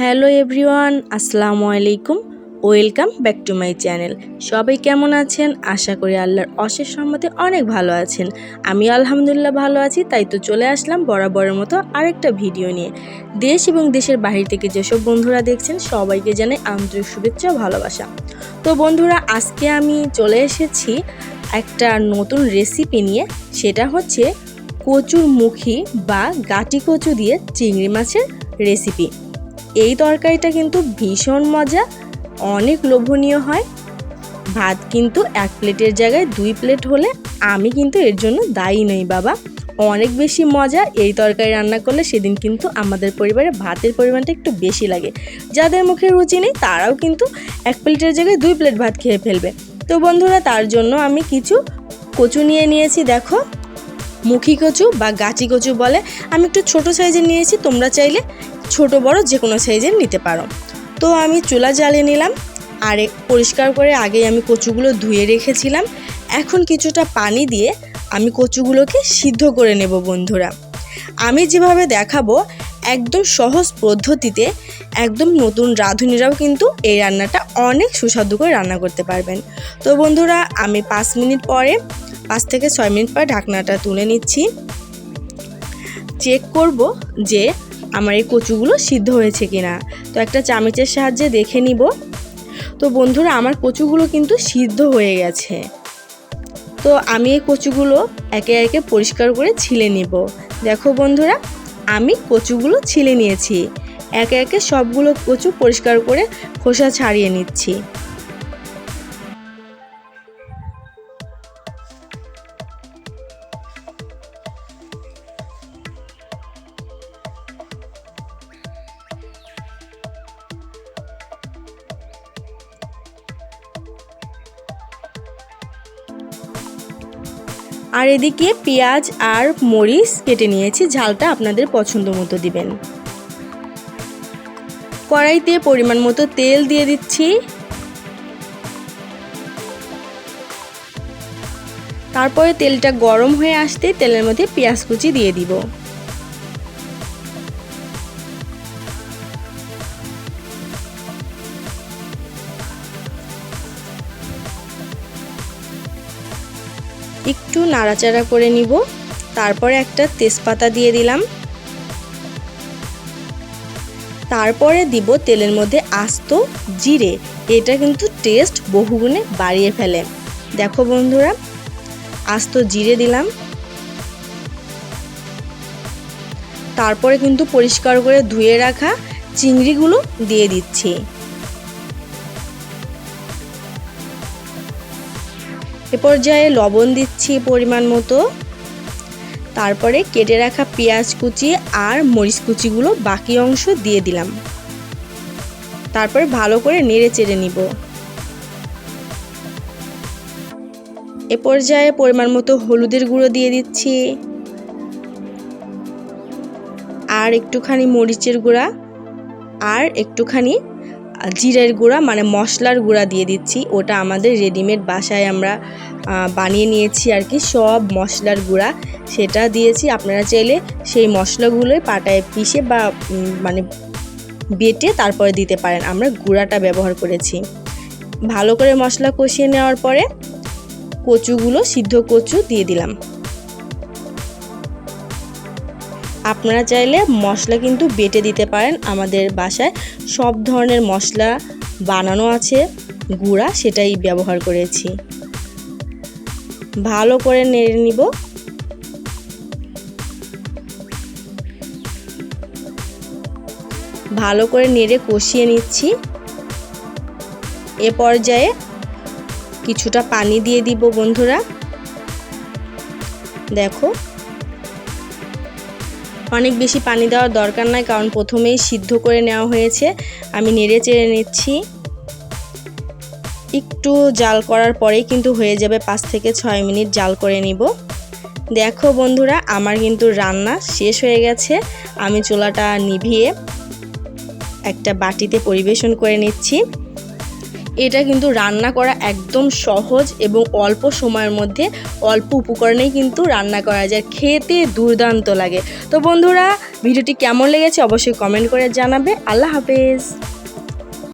Hello everyone, আসসালামু আলাইকুম। Welcome back to my channel. সবাই কেমন আছেন? আশা করি আল্লাহর অশেষ সম্মতে অনেক ভালো আছেন। আমি আলহামদুলিল্লাহ ভালো আছি, তাই তো চলে আসলাম বরাবরের মতো আরেকটা ভিডিও নিয়ে। দেশ এবং দেশের বাহির থেকে যেসব বন্ধুরা দেখছেন, সবাইকে জানাই আন্তরিক শুভেচ্ছা ভালোবাসা। তো বন্ধুরা, আজকে আমি চলে এসেছি একটা নতুন রেসিপি নিয়ে। সেটা হচ্ছে কচুর মুখী বা গাটি কচু দিয়ে চিংড়ি মাছের রেসিপি এই তরকারিটা কিন্তু ভীষণ মজা, অনেক লোভনীয় হয়। ভাত কিন্তু এক প্লেটের জায়গায় দুই প্লেট হলে আমি কিন্তু এর জন্য দায়ী নই বাবা। অনেক বেশি মজা এই তরকারি রান্না করলে সেদিন কিন্তু আমাদের পরিবারে ভাতের পরিমাণটা একটু বেশি লাগে। যাদের মুখে রুচি নেই তারাও কিন্তু এক প্লেটের জায়গায় দুই প্লেট ভাত খেয়ে ফেলবে। তো বন্ধুরা তার জন্য আমি কিছু কচু নিয়ে নিয়েছি, দেখো। মুখী কচু বা গাছি কচু বলে। আমি একটু ছোট সাইজের নিয়েছি, তোমরা চাইলে ছোট, বড় যে কোনো সাইজের নিতে পারো। তো আমি চুলা জ্বালিয়ে নিলাম। আর পরিষ্কার করে আগেই আমি কচুগুলো ধুয়ে রেখেছিলাম। এখন কিছুটা পানি দিয়ে আমি কচুগুলোকে সিদ্ধ করে নেব বন্ধুরা। আমি যেভাবে দেখাবো একদম সহজ পদ্ধতিতে একদম নতুন রাঁধুনিরাও কিন্তু এই রান্নাটা অনেক সুস্বাদু করে রান্না করতে পারবেন। তো বন্ধুরা, আমি পাঁচ মিনিট পরে, পাঁচ থেকে ছয় মিনিট পর ঢাকনাটা তুলে নিচ্ছি। চেক করব যে আমার এই কচুগুলো সিদ্ধ হয়েছে কিনা। তো একটা চামচের সাহায্যে দেখে নিব। তো বন্ধুরা, আমার কচুগুলো কিন্তু সিদ্ধ হয়ে গেছে। তো আমি এই কচুগুলো একে একে পরিষ্কার করে ছিলে নিব। দেখো বন্ধুরা, আমি কচুগুলো ছিলে নিয়েছি। একে একে সবগুলো কচু পরিষ্কার করে খোসা ছাড়িয়ে নিচ্ছি। আর এদিকে পেঁয়াজ আর মরিচ কেটে নিয়েছি, ঝালটা আপনাদের পছন্দ মতো দিবেন। কড়াইতে পরিমাণ মতো তেল দিয়ে দিচ্ছি। তারপরে তেলটা গরম হয়ে আসতে তেলের মধ্যে পেঁয়াজ কুচি দিয়ে দিব। একটু নাড়াচাড়া করে নিব। তারপরে একটা তেজপাতা দিয়ে দিলাম। তারপরে দিব তেলের মধ্যে আস্ত জিরে। এটা কিন্তু টেস্ট বহুগুণে বাড়িয়ে ফেলে। দেখো বন্ধুরা, আস্ত জিরে দিলাম। তারপরে কিন্তু পরিষ্কার করে ধুয়ে রাখা চিংড়িগুলো দিয়ে দিচ্ছি। এ পর্যায়ে লবণ দিচ্ছি পরিমাণ মতো। তারপরে কেটে রাখা পেঁয়াজ কুচি আর মরিচ কুচিগুলো বাকি অংশ দিয়ে দিলাম। তারপরে ভালো করে নেড়ে চেড়ে নিব। এ পর্যায়ে পরিমাণ মতো হলুদের গুঁড়ো দিয়ে দিচ্ছি। আর একটুখানি মরিচের গুঁড়া আর একটুখানি জিরের গুঁড়া মানে মশলার গুঁড়া দিয়ে দিচ্ছি। ওটা আমাদের রেডিমেড বাসায় আমরা বানিয়ে নিয়েছি আর কি। সব মশলার গুঁড়া সেটা দিয়েছি। আপনারা চাইলে সেই মশলাগুলোই পাটায় পিষে বা মানে বেটে তারপরে দিতে পারেন। আমরা গুঁড়াটা ব্যবহার করেছি। ভালো করে মশলা কষিয়ে নেওয়ার পরে কচুগুলো, সিদ্ধ কচু দিয়ে দিলাম। আপনারা চাইলে মশলা কিন্তু বেটে দিতে পারেন আমাদের বাসায়। সব ধরনের মশলা বানানো আছে, গুঁড়া সেটাই ব্যবহার করেছি। ভালো করে নেড়ে নিব। ভালো করে নেড়ে কষিয়ে নিচ্ছি। এ পর্যায়ে কিছুটা পানি দিয়ে দিব বন্ধুরা। দেখো অনেক বেশি পানি দেওয়ার দরকার নাই, কারণ প্রথমেই সিদ্ধ করে নেওয়া হয়েছে। আমি নেড়ে চেড়ে নিচ্ছি। একটু জাল করার পরেই কিন্তু হয়ে যাবে পাঁচ থেকে ছয় মিনিট জাল করে নিব। দেখো বন্ধুরা, আমার কিন্তু রান্না শেষ হয়ে গেছে। আমি চুলাটা নিভিয়ে একটা বাটিতে পরিবেশন করে নিচ্ছি। এটা কিন্তু রান্না করা একদম সহজ এবং অল্প সময়ের মধ্যে অল্প উপকরণেই কিন্তু রান্না করা যায়। খেতে দুর্দান্ত লাগে। তো বন্ধুরা, ভিডিওটি কেমন লেগেছে অবশ্যই কমেন্ট করে জানাবে। আল্লাহ হাফেজ।